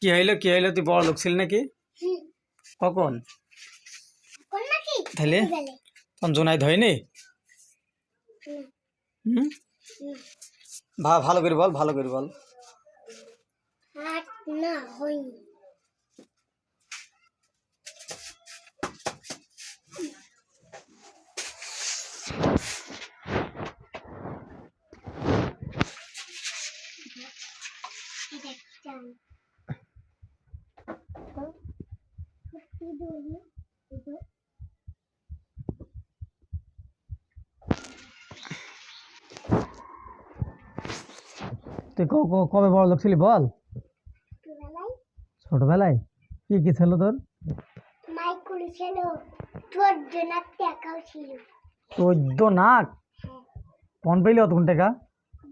কি হইল কি হইল তুই বড় লোক ছিল নাকি? কখন? তাহলে? তখন জোনাই হুম। ভা ভালো করে বল ভালো করে বল। না হয়নি। তুই কবে বড় লোক ছিলি বল? ছোটবেলায়। কি কি ছিল তোর? টাকাও ছিল। চোদ্দ নাক? হ্যাঁ। কোন পেলি অতক্ষণ টাকা?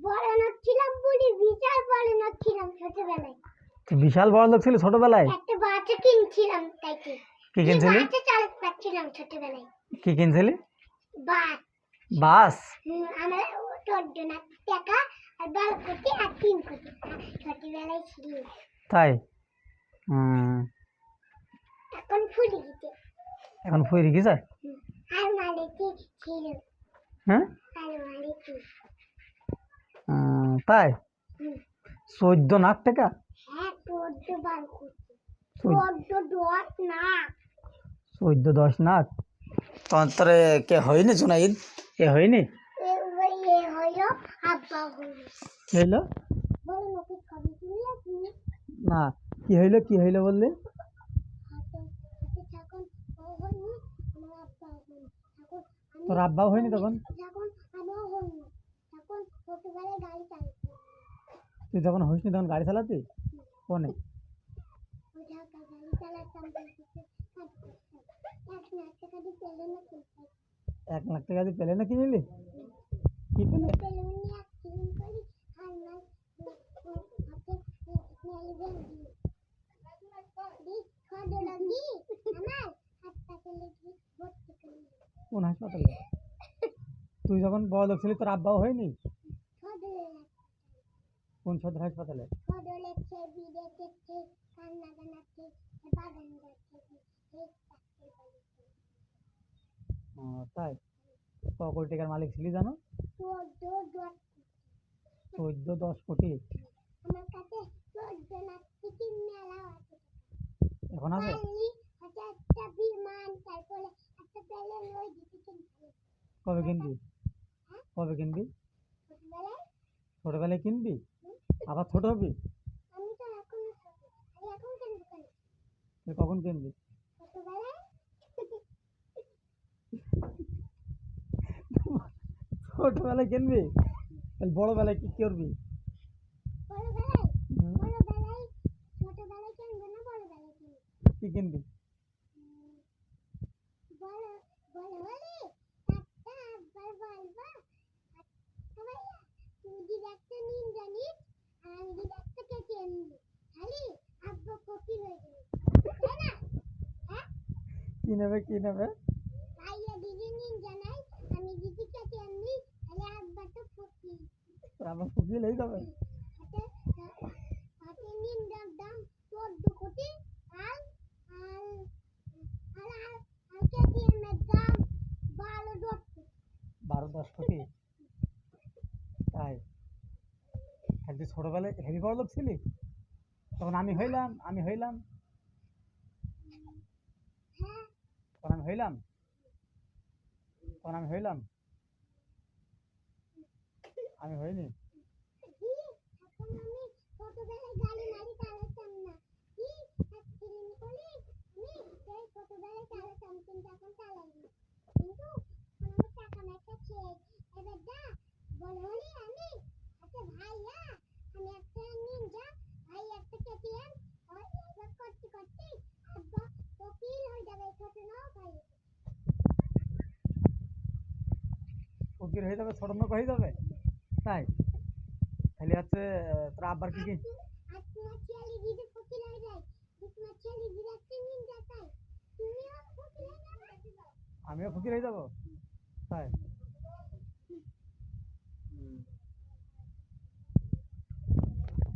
বড় লোক ছিলাম বলি বিশাল বড় ছিলাম ছোটবেলায়। বিশাল বড় লোক ছিলি ছোটবেলায়? একটা বাচ্চা কিনছিলাম তাইতে কি কিনছিলি? কি কিনছিলি? বাস। বাস? হুম, আমার তোর জন্য টাকা আর কোটি আর কোটি। ছিল। তাই? এখন ফুলে গেছে। এখন ফুয়ে রেখেছ আর মালিকি ছিল। হ্যাঁ? আর মালিকি তাই? চোদ্দ নাক টাকা? হ্যাঁ তো বার চোদ্দ দশ নাক। তখন তোর কে হয়নি জোনাইদ? এ হয়নি হইল কি না কি হইল কি হইল বললি? তোর আব্বাও হয়নি তখন? তুই যখন হইসনি তখন গাড়ি চালাতি? কোনে? এক লাখ টাকা দিয়ে পেলে না না কি পেলে? কোন হাসপাতালে? তুই যখন বড় লোক ছিলি, তোর আব্বাও হয়নি? কোন সদর হাসপাতালে? তাই? কোটি মালিক ছিলি জানো? চোদ্দ দশ কোটি। এখন আছে? কবে কিনবি? কবে কিনবি? ছোটবেলায় কিনবি? আবার ছোট হবি আমি তো এখন ছোট আমি এখন কেন দোকানে তুই কখন কিনবি ছোটবেলায় কিনবি? তাহলে বড় বেলায় কি করবি? বড়বেলায় বড়বেলায় বড়বেলায় কি কিনবি? একটা নিন জানিস আর একটা কেটে খালি আব্বা ফকির হয়ে যাবে তাই না হ্যাঁ কি নেবে কি নেবে ভাইয়া দিদি নিন জানাই আমি দিদি কেটে আনবি তাহলে আব্বা তো ফকির তোর আবার ফুকিয়ে লেগে যাবে বারো দশ কোটি। তাই? তুই ছোটবেলায় হেভি বড় লোক ছিলি? তখন আমি হইলাম আমি হইলাম হ্যাঁ তখন আমি হইলাম? তখন হইলাম? আমি হইনি কি এখন আমি ছোটবেলায় গাড়ি মারি চালাতাম না কি অ্যাক্সিডেন্ট করে আমি সেই ছোটবেলায় চালাতাম কিন্তু এখন চালাই না কিন্তু এখন আমার টাকা মাইকা শেষ এবার দা বড় হলে আমি আচ্ছা ভাইয়া আমি একটা নিনজা ভাই একটা কেটিএম আর এবার করতে করতে আব্বা ফকির হয়ে যাবে ছোট নাও ভাই ফকির হয়ে যাবে ছোট হয়ে যাবে তাই তাহলে হচ্ছে তোর আব্বার কি কি হয়ে হয়ে আমিও ফকির হয়ে যাব